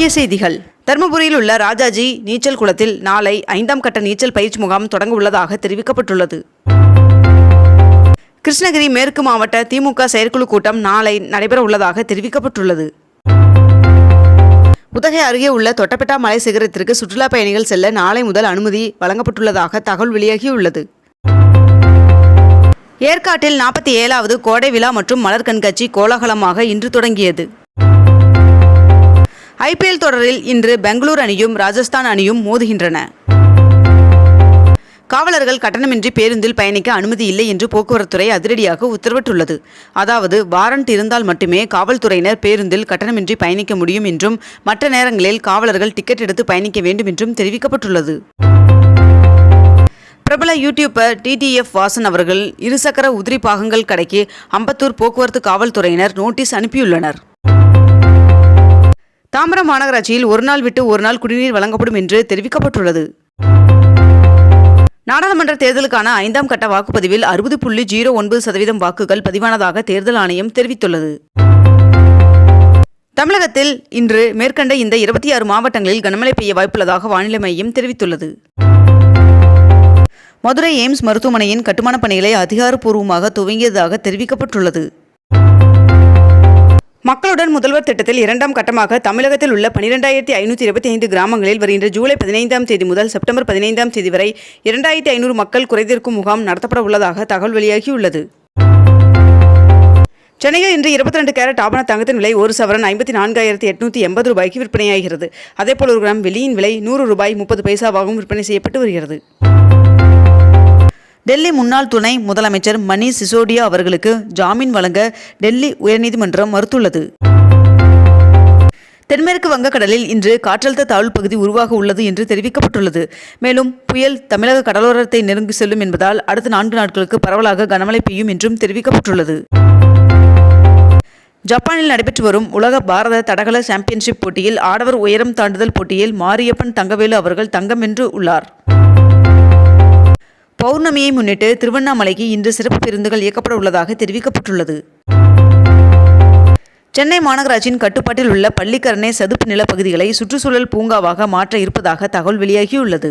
முக்கிய செய்திகள். தருமபுரியில் உள்ள ராஜாஜி நீச்சல் குளத்தில் நாளை ஐந்தாம் கட்ட நீச்சல் பயிற்சி முகாம் தொடங்க உள்ளதாக தெரிவிக்கப்பட்டுள்ளது. கிருஷ்ணகிரி மேற்கு மாவட்ட திமுக செயற்குழு கூட்டம் நாளை நடைபெற உள்ளதாக தெரிவிக்கப்பட்டுள்ளது. உதகை அருகே உள்ள தொட்டபெட்டா மலை சிகரத்திற்கு சுற்றுலா பயணிகள் செல்ல நாளை முதல் அனுமதி வழங்கப்பட்டுள்ளதாக தகவல் வெளியாகியுள்ளது. ஏற்காட்டில் நாற்பத்தி ஏழாவது கோடை விழா மற்றும் மலர் கண்காட்சி கோலாகலமாக இன்று தொடங்கியது. ஐபிஎல் தொடரில் இன்று பெங்களூர் அணியும் ராஜஸ்தான் அணியும் மோதுகின்றன. காவலர்கள் கட்டணமின்றி பேருந்தில் பயணிக்க அனுமதி இல்லை என்று போக்குவரத்துறை அதிரடியாக உத்தரவிட்டுள்ளது. அதாவது வாரண்ட் இருந்தால் மட்டுமே காவல்துறையினர் பேருந்தில் கட்டணமின்றி பயணிக்க முடியும் என்றும் மற்ற நேரங்களில் காவலர்கள் டிக்கெட் எடுத்து பயணிக்க வேண்டும் என்றும் தெரிவிக்கப்பட்டுள்ளது. பிரபல யூடியூபர் டிடிஎஃப் வாசன் அவர்கள் இருசக்கர உதிரி பாகங்கள் கடைக்கு அம்பத்தூர் போக்குவரத்து காவல்துறையினர் நோட்டீஸ் அனுப்பியுள்ளனர். தாம்பரம் மாநகராட்சியில் ஒரு நாள் விட்டு ஒரு நாள் குடிநீர் வழங்கப்படும் என்று தெரிவிக்கப்பட்டுள்ளது. நாடாளுமன்ற தேர்தலுக்கான ஐந்தாம் கட்ட வாக்குப்பதிவில் அறுபது புள்ளி ஜீரோ ஒன்பது சதவீதம் வாக்குகள் பதிவானதாக தேர்தல் ஆணையம் தெரிவித்துள்ளது. தமிழகத்தில் இன்று மேற்கண்ட இந்த இருபத்தி ஆறு மாவட்டங்களில் கனமழை பெய்ய வாய்ப்புள்ளதாக வானிலை மையம் தெரிவித்துள்ளது. மதுரை எய்ம்ஸ் மருத்துவமனையின் கட்டுமானப் பணிகளை அதிகாரப்பூர்வமாக துவங்கியதாக தெரிவிக்கப்பட்டுள்ளது. மக்களுடன் முதல்வர் திட்டத்தில் இரண்டாம் கட்டமாக தமிழகத்தில் உள்ள பனிரெண்டாயிரத்தி ஐநூற்றி இருபத்தி ஐந்து கிராமங்களில் வருகின்ற ஜூலை பதினைந்தாம் தேதி முதல் செப்டம்பர் பதினைந்தாம் தேதி வரை இரண்டாயிரத்தி ஐநூறு மக்கள் குறைதீர்க்கும் முகாம் நடத்தப்பட உள்ளதாக தகவல் வெளியாகியுள்ளது. சென்னையில் இன்று இருபத்தி ரெண்டு கேரட் ஆபண தங்கத்தின் விலை ஒரு சவரன் ஐம்பத்தி நான்காயிரத்தி எட்நூற்றி எண்பது ரூபாய்க்கு விற்பனையாகிறது. அதேபோல் ஒரு கிராம் வெளியின் விலை நூறு ரூபாய் முப்பது பைசாவாகவும் விற்பனை செய்யப்பட்டு வருகிறது. டெல்லி முன்னாள் துணை முதலமைச்சர் மணீஷ் சிசோடியா அவர்களுக்கு ஜாமீன் வழங்க டெல்லி உயர்நீதிமன்றம் மறுத்துள்ளது. தென்மேற்கு வங்கக்கடலில் இன்று காற்றழுத்த தாழ்வு பகுதி உருவாக உள்ளது என்று தெரிவிக்கப்பட்டுள்ளது. மேலும் புயல் தமிழக கடலோரத்தை நெருங்கி செல்லும் என்பதால் அடுத்த நான்கு நாட்களுக்கு பரவலாக கனமழை பெய்யும் என்றும் தெரிவிக்கப்பட்டுள்ளது. ஜப்பானில் நடைபெற்று வரும் உலக பாரத தடகள சாம்பியன்ஷிப் போட்டியில் ஆடவர் உயரம் தாண்டுதல் போட்டியில் மாரியப்பன் தங்கவேலு அவர்கள் தங்கம் வென்று உள்ளார். பௌர்ணமியை முன்னிட்டு திருவண்ணாமலைக்கு இன்று சிறப்பு பேருந்துகள் இயக்கப்பட உள்ளதாக தெரிவிக்கப்பட்டுள்ளது. சென்னை மாநகராட்சியின் கட்டுப்பாட்டில் உள்ள பள்ளிக்கரணை சதுப்பு நிலப்பகுதிகளை சுற்றுச்சூழல் பூங்காவாக மாற்ற இருப்பதாக தகவல் வெளியாகியுள்ளது.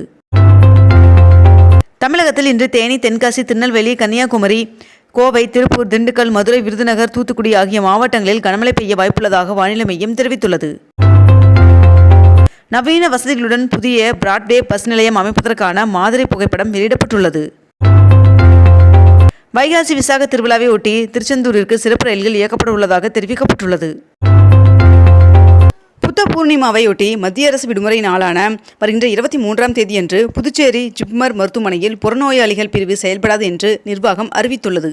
தமிழகத்தில் இன்று தேனி தென்காசி திருநெல்வேலி கன்னியாகுமரி கோவை திருப்பூர் திண்டுக்கல் மதுரை விருதுநகர் தூத்துக்குடி ஆகிய மாவட்டங்களில் கனமழை பெய்ய வாய்ப்புள்ளதாக வானிலை மையம் தெரிவித்துள்ளது. நவீன வசதிகளுடன் புதிய பிராட்வே பஸ் நிலையம் அமைப்பதற்கான மாதிரி புகைப்படம் வெளியிடப்பட்டுள்ளது. வைகாசி விசாக திருவிழாவை ஒட்டி திருச்செந்தூரிற்கு சிறப்பு ரயில்கள் இயக்கப்பட உள்ளதாக தெரிவிக்கப்பட்டுள்ளது. புத்த பூர்ணிமாவையொட்டி மத்திய அரசு விடுமுறை நாளான வருகின்ற இருபத்தி மூன்றாம் தேதியன்று புதுச்சேரி ஜிப்மர் மருத்துவமனையில் புறநோயாளிகள் பிரிவு செயல்படாது என்று நிர்வாகம் அறிவித்துள்ளது.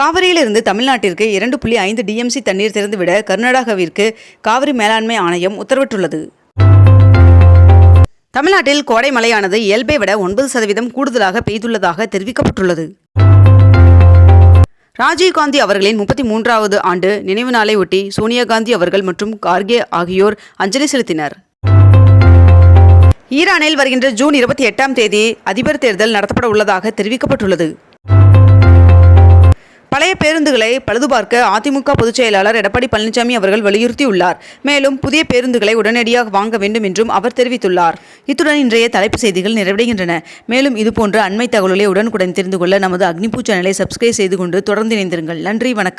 காவிரியிலிருந்து தமிழ்நாட்டிற்கு இரண்டு புள்ளி ஐந்து டிஎம்சி தண்ணீர் திறந்துவிட கர்நாடகாவிற்கு காவிரி மேலாண்மை ஆணையம் உத்தரவிட்டுள்ளது. தமிழ்நாட்டில் கோடை மழையானது இயல்பை விட ஒன்பது சதவீதம் கூடுதலாக பெய்துள்ளதாக தெரிவிக்கப்பட்டுள்ளது. ராஜீவ்காந்தி அவர்களின் முப்பத்தி மூன்றாவது ஆண்டு நினைவு நாளை ஒட்டி சோனியா காந்தி அவர்கள் மற்றும் கார்கே ஆகியோர் அஞ்சலி செலுத்தினர். ஈரானில் வருகின்ற ஜூன் இருபத்தி எட்டாம் தேதி அதிபர் தேர்தல் நடத்தப்பட உள்ளதாக தெரிவிக்கப்பட்டுள்ளது. பழைய பேருந்துகளை பழுதுபார்க்க அதிமுக பொதுச் செயலாளர் எடப்பாடி பழனிசாமி அவர்கள் வலியுறுத்தியுள்ளார். மேலும் புதிய பேருந்துகளை உடனடியாக வாங்க வேண்டும் என்றும் அவர் தெரிவித்துள்ளார். இத்துடன் இன்றைய தலைப்பு செய்திகள் நிறைவடைகின்றன. மேலும் இதுபோன்ற அண்மை தகவல்களை உடனுக்குடன் தெரிந்து கொள்ள நமது அக்னிபூ சேனலை சப்ஸ்கிரைப் செய்து கொண்டு தொடர்ந்து இணைந்திருங்கள். நன்றி வணக்கம்.